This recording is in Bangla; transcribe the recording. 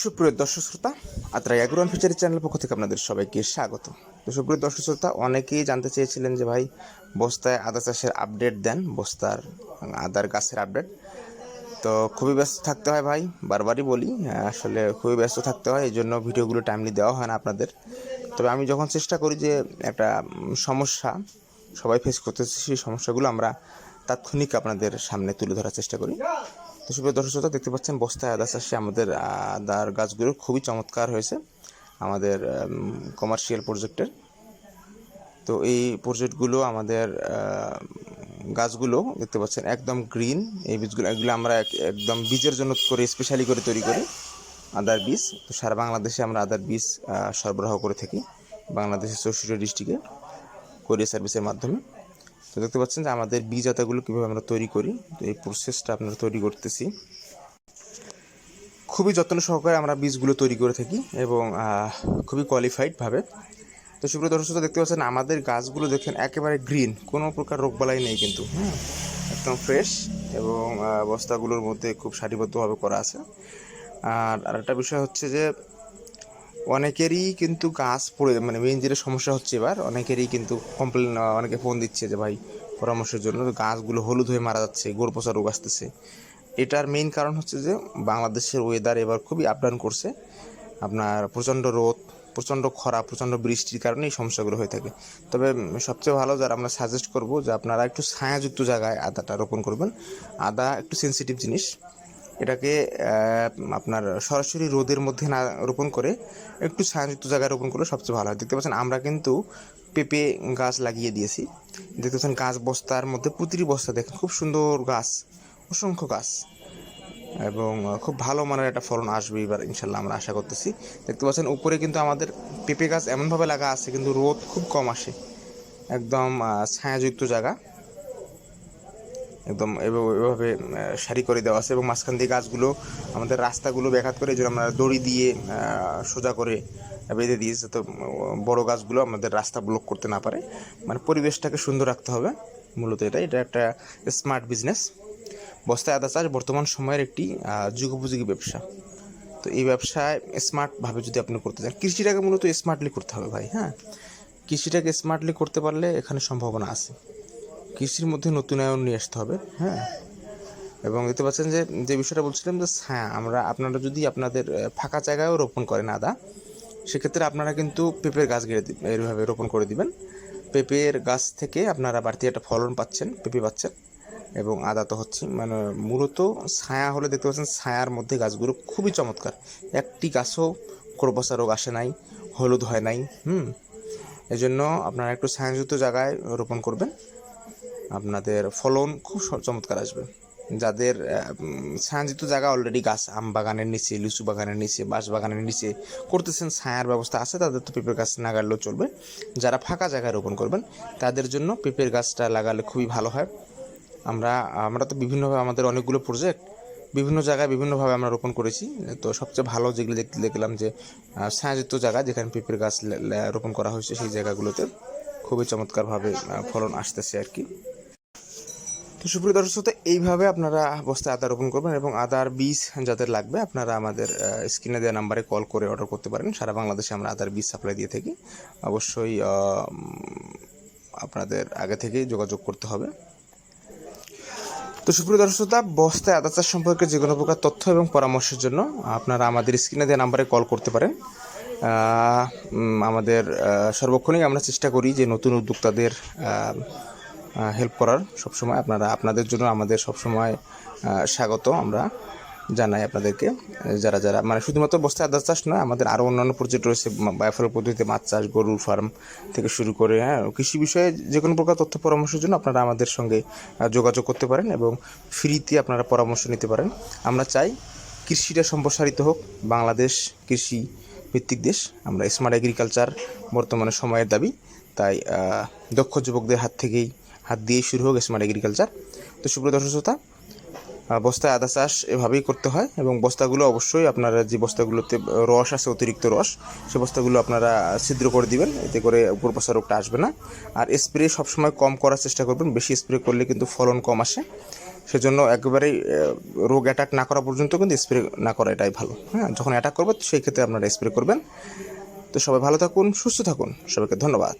সুপ্রিয় দর্শক শ্রোতা, আত্রা অ্যাগ্রোয়ান ফিচারি চ্যানেলের পক্ষ থেকে আপনাদের সবাইকে স্বাগত। তো সুপ্রিয় দর্শক শ্রোতা, অনেকেই জানতে চেয়েছিলেন যে ভাই, বস্তায় আদা চাষের আপডেট দেন, বস্তার আদার গাছের আপডেট তো খুবই ব্যস্ত থাকতে হয় ভাই, বারবারই বলি আসলে খুবই ব্যস্ত থাকতে হয়, এই জন্য ভিডিওগুলো টাইমলি দেওয়া হয় না আপনাদের। তবে আমি যখন চেষ্টা করি যে একটা সমস্যা, সবাই ফেস করতেছে, সেই সমস্যাগুলো আমরা তাৎক্ষণিক আপনাদের সামনে তুলে ধরার চেষ্টা করি। সুপ্রিয় দর্শক শ্রোতা, দেখতে পাচ্ছেন বস্তায় আদা চাষে আমাদের আদার গাছগুলো খুবই চমৎকার হয়েছে আমাদের কমার্শিয়াল প্রজেক্টের তো এই প্রজেক্টগুলো আমাদের গাছগুলো দেখতে পাচ্ছেন একদম গ্রিন এই বীজগুলো এগুলো আমরা এক- একদম বীজের জন্য করে স্পেশালি করে তৈরি করি, আদার বীজ। তো সারা বাংলাদেশে আমরা আদার বীজ সরবরাহ করে থাকি, বাংলাদেশের চৌষট্টি ডিস্ট্রিক্টে কোরিয়া সার্ভিসের মাধ্যমে। তো দেখতে পাচ্ছেন যে আমাদের বীজ আতাগুলো কীভাবে আমরা তৈরি করি, তো এই প্রসেসটা আপনারা তৈরি করতেছি। খুবই যত্ন সহকারে আমরা বীজগুলো তৈরি করে থাকি এবং খুবই কোয়ালিফাইডভাবে তো সুপ্রিয় দর্শক দেখতে পাচ্ছেন আমাদের গাছগুলো দেখেন একেবারে গ্রিন কোনো প্রকার রোগবালাই নেই কিন্তু হ্যাঁ একদম ফ্রেশ এবং বস্তাগুলোর মধ্যে খুব সারিবদ্ধভাবে করা আছে। আর আরেকটা বিষয় হচ্ছে যে অনেকেরই কিন্তু গাছ পড়ে মানে মেইন যেটা সমস্যা হচ্ছে এবার, অনেকেরই কিন্তু কমপ্লেন অনেকে ফোন দিচ্ছে যে, ভাই, পরামর্শের জন্য গাছগুলো হলুদ হয়ে মারা যাচ্ছে গোড় পচা রোগ আসতেছে। এটার মেইন কারণ হচ্ছে যে, বাংলাদেশের ওয়েদার এবার খুবই আপ ডাউন করছে। আপনার প্রচণ্ড রোদ, প্রচণ্ড খরা, প্রচণ্ড বৃষ্টির কারণে এই সমস্যাগুলো হয়ে থাকে। তবে সবচেয়ে ভালো যারা আমরা সাজেস্ট করব যে, আপনারা একটু ছায়াযুক্ত জায়গায় আদাটা রোপণ করবেন। আদা একটু সেনসিটিভ জিনিস। এটাকে আপনার সরাসরি রোদের মধ্যে না রোপণ করে একটু ছায়াযুক্ত জায়গায় রোপণ করলে সবচেয়ে ভালো হয়। দেখতে পাচ্ছেন, আমরা কিন্তু পেঁপে গাছ লাগিয়ে দিয়েছি। দেখতে পাচ্ছেন, গাছ বস্তার মধ্যে প্রতিটি বস্তা দেখেন, খুব সুন্দর গাছ, অসংখ্য গাছ। এবং খুব ভালো মানের একটা ফলন আসবে এবার, ইনশাল্লাহ আমরা আশা করতেছি। দেখতে পাচ্ছেন, উপরে কিন্তু আমাদের পেঁপে গাছ এমনভাবে লাগা আছে, কিন্তু রোদ খুব কম আসে। একদম ছায়াযুক্ত জায়গা। একদম এভাবে সারি করে দেওয়া আছে এবং মাঝখান দিয়ে গাছগুলো, আমাদের রাস্তাগুলো ব্যাঘাত করে এই আমরা দড়ি দিয়ে সোজা করে বেঁধে দিয়েছে, তো বড় গাছগুলো আমাদের রাস্তা ব্লক করতে না পারে। মানে পরিবেশটাকে সুন্দর রাখতে হবে, মূলত এটা এটা একটা স্মার্ট বিজনেস বস্তায় আদা চাষ বর্তমান সময়ের একটি যুগোপযোগী ব্যবসা। তো এই ব্যবসায় স্মার্টভাবে যদি আপনি করতে চান, কৃষিটাকে মূলত স্মার্টলি করতে হবে ভাই হ্যাঁ? কৃষিটাকে স্মার্টলি করতে পারলে এখানে সম্ভাবনা আছে। কৃষির মধ্যে নতুনায়ন নিয়ে আসতে হবে হ্যাঁ? এবং দেখতে পাচ্ছেন যে যে বিষয়টা বলছিলাম যে হ্যাঁ আমরা আপনারা যদি আপনাদের ফাঁকা জায়গায়ও রোপণ করেন আদা, সেক্ষেত্রে আপনারা কিন্তু পেঁপের গাছ গেড়ে এইভাবে রোপণ করে দিবেন। পেঁপের গাছ থেকে আপনারা বাড়তি একটা ফলন পাচ্ছেন, পেঁপে পাচ্ছেন, এবং আদা তো হচ্ছে মানে মূলত ছায়া হলে দেখতে পাচ্ছেন ছায়ার মধ্যে গাছগুলো খুবই চমৎকার। একটি গাছও কোরবসা রোগ আসে নাই, হলুদ হয় নাই, হুম? এজন্য আপনারা একটু ছায়াযুক্ত জায়গায় রোপণ করবেন। আপনাদের ফলন খুব চমৎকার আসবে। যাদের ছায়াযুক্ত জায়গা অলরেডি গাছ, আম বাগানের নিচে, লিচু বাগানের নিচে, বাঁশ বাগানের নিচে করতেছেন, ছায়ার ব্যবস্থা আছে, তাদের তো পেঁপের গাছ না গাড়লেও চলবে। যারা ফাঁকা জায়গায় রোপণ করবেন, তাদের জন্য পেঁপের গাছটা লাগালে খুবই ভালো হয়। আমরা আমরা তো বিভিন্নভাবে আমাদের অনেকগুলো প্রজেক্ট বিভিন্ন জায়গায় বিভিন্নভাবে আমরা রোপণ করেছি। তো সবচেয়ে ভালো যেগুলো দেখলাম যে ছায়াযুক্ত জায়গা যেখানে পেঁপের গাছ রোপণ করা হয়েছে, সেই জায়গাগুলোতে খুবই চমৎকারভাবে ফলন আসতেছে আর কি। তো সুপ্রিয় দর্শক শ্রোতা, এইভাবে আপনারা বস্তায় আদা রোপণ করবেন এবং আদার বীজ যাদের লাগবে আপনারা আমাদের স্ক্রিনে দেওয়া নাম্বারে কল করে অর্ডার করতে পারেন। সারা বাংলাদেশে আমরা আদার বীজ সাপ্লাই দিয়ে থাকি। অবশ্যই আপনাদের আগে থেকেই যোগাযোগ করতে হবে। তো সুপ্রিয় দর্শক শ্রোতা, বস্তায় আদা চাষ সম্পর্কে যে কোনো প্রকার তথ্য এবং পরামর্শের জন্য আপনারা আমাদের স্ক্রিনে দেওয়া নাম্বারে কল করতে পারেন। আমাদের সর্বক্ষণই আমরা চেষ্টা করি যে নতুন উদ্যোক্তাদের হেল্প করার সবসময় আপনারা, আপনাদের জন্য আমাদের সবসময় স্বাগত আমরা জানাই আপনাদেরকে। যারা যারা মানে শুধুমাত্র বস্তায় আদা চাষ নয়, আমাদের আরও অন্যান্য প্রজেক্ট রয়েছে বায়োফল পদ্ধতিতে মাছ চাষ, গরুর ফার্ম থেকে শুরু করে হ্যাঁ কৃষি বিষয়ে যে কোনো প্রকার তথ্য পরামর্শের জন্য আপনারা আমাদের সঙ্গে যোগাযোগ করতে পারেন এবং ফ্রিতে আপনারা পরামর্শ নিতে পারেন। আমরা চাই কৃষিটা সম্প্রসারিত হোক। বাংলাদেশ কৃষি ভিত্তিক দেশ, আমরা স্মার্ট এগ্রিকালচার বর্তমানে সময়ের দাবি। তাই দক্ষ যুবকদের হাত থেকেই হাত দিয়েই শুরু হোক স্মার্ট এগ্রিকালচার তো সুপ্রিয় দর্শক শ্রোতা বস্তায় আদা চাষ এভাবেই করতে হয় এবং বস্তাগুলো অবশ্যই আপনারা যে বস্তাগুলোতে রস আছে, অতিরিক্ত রস, সে বস্তাগুলো আপনারা ছিদ্র করে দিবেন, এতে করে উপর পচা রোগটা আসবে না। আর স্প্রে সবসময় কম করার চেষ্টা করবেন, বেশি স্প্রে করলে কিন্তু ফলন কম আসে। সেজন্য একেবারেই রোগ অ্যাটাক না করা পর্যন্ত কিন্তু স্প্রে না করা এটাই ভালো। হ্যাঁ যখন অ্যাটাক করবে সেই ক্ষেত্রে আপনারা স্প্রে করবেন। তো সবাই ভালো থাকুন, সুস্থ থাকুন। সবাইকে ধন্যবাদ।